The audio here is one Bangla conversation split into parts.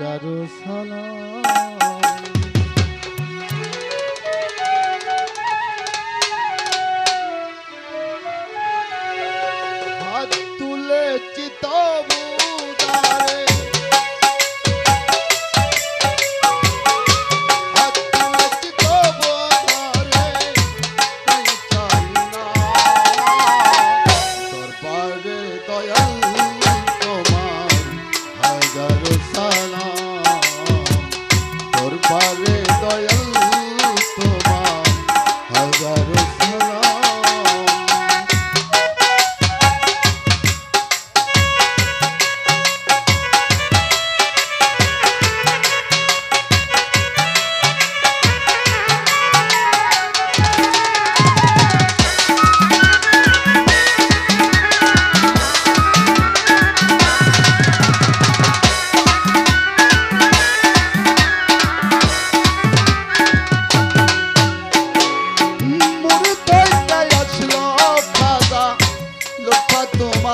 হাজারো সালাম হাত তুলেছি তবু I got it.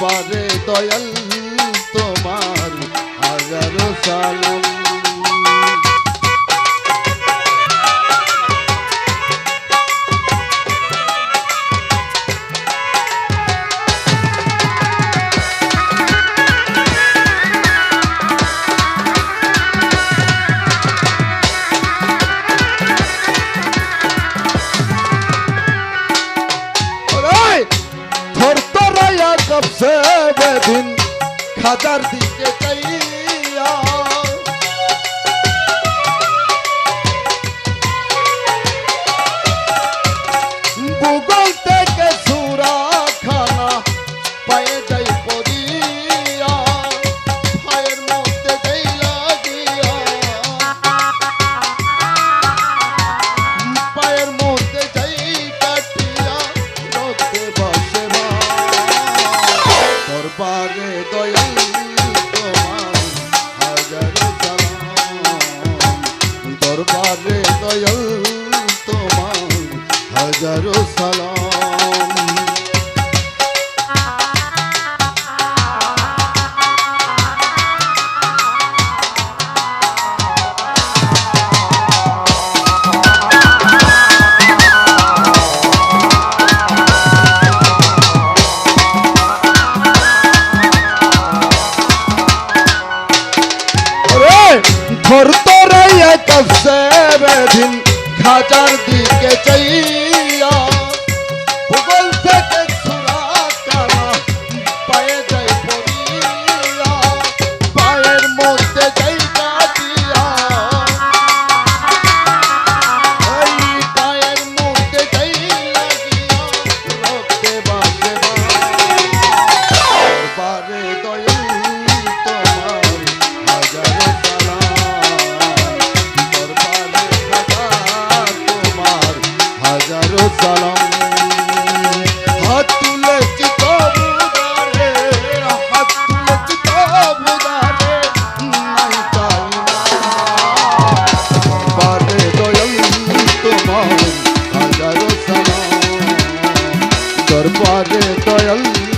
পারে দয়াল তোমার হাজারো সালাম। dar 17 y পারে দয়াল তোমার হাজার দরবারে দয়াল তোমার হাজারো खोर तो रही है कब से रे खाचार दी के चाहिए 个人。